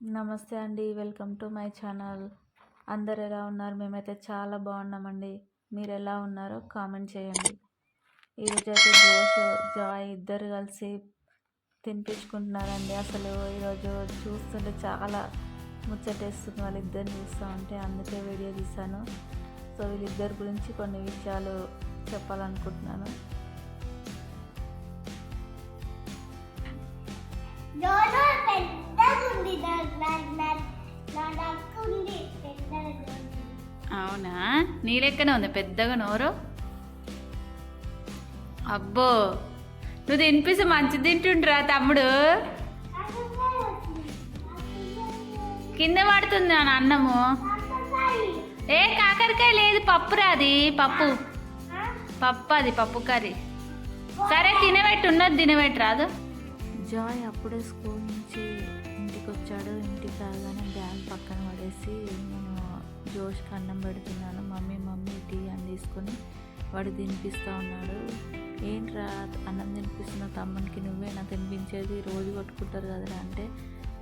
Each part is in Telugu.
నమస్తే అండి వెల్కమ్ టు మై ఛానల్. అందరు ఎలా ఉన్నారు? మేమైతే చాలా బాగున్నామండి. మీరు ఎలా ఉన్నారో కామెంట్ చేయండి. ఈరోజు అయితే జోష్ జాయ్ ఇద్దరు కలిసి తినిపించుకుంటున్నారండి. అసలు ఈరోజు చూస్తుంటే చాలా ముచ్చటేస్తుంది. వాళ్ళిద్దరిని చూస్తూ ఉంటే అందుకే వీడియో తీశాను. సో వీళ్ళిద్దరి గురించి కొన్ని విషయాలు చెప్పాలనుకుంటున్నాను. అవునా? నీ లెక్కనే ఉంది పెద్దగా నోరు. అబ్బో నువ్వు తినిపిస్తే మంచి తింటుండ్రా తమ్ముడు. కింద పడుతుంది నా అన్నము. ఏ కాకరకాయ లేదు పప్పు అది పప్పు. పప్పు అది పప్పు కర్రీ. సరే తినబెట్టు ఉన్నది తినబెట్టు రాదు. జాయ్ అప్పుడే స్కూల్ నుంచి ఇంటికి వచ్చాడు ఇంటికి రాగానే బ్యాగ్ పక్కన పడేసి నేను జోష్కి అన్నం పెడుతున్నాను. మమ్మీ మమ్మీ టీ అని తీసుకొని వాడు తినిపిస్తూ ఉన్నాడు. ఏంట్రా అన్నం తినిపిస్తున్న తమ్మునికి నువ్వే నా తినిపించేది? రోజు కొట్టుకుంటారు కదరా అంటే.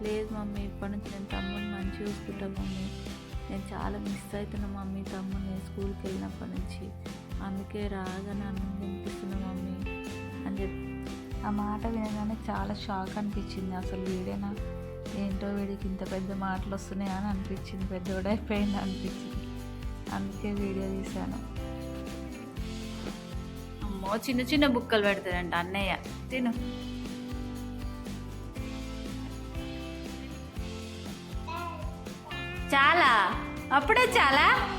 లేదు మమ్మీ ఇప్పటి నుంచి నేను తమ్ముని మంచి చూసుకుంటా మమ్మీ. నేను చాలా మిస్ అవుతున్నా మమ్మీ తమ్ముని స్కూల్కి వెళ్ళినప్పటి నుంచి. అందుకే రాగానే అన్నం ఆ మాట వినగానే చాలా షాక్ అనిపించింది. అసలు వీడేనా? ఏంటో వీడికి ఇంత పెద్ద మాటలు వస్తున్నాయా అని అనిపించింది. పెద్దోడైపోయింది అనిపించింది. అందుకే వీడియో తీశాను. అమ్మో చిన్న చిన్న బుక్కలు పెడతాడంట అన్నయ్య. తిను. చాలా? అప్పుడే చాలా?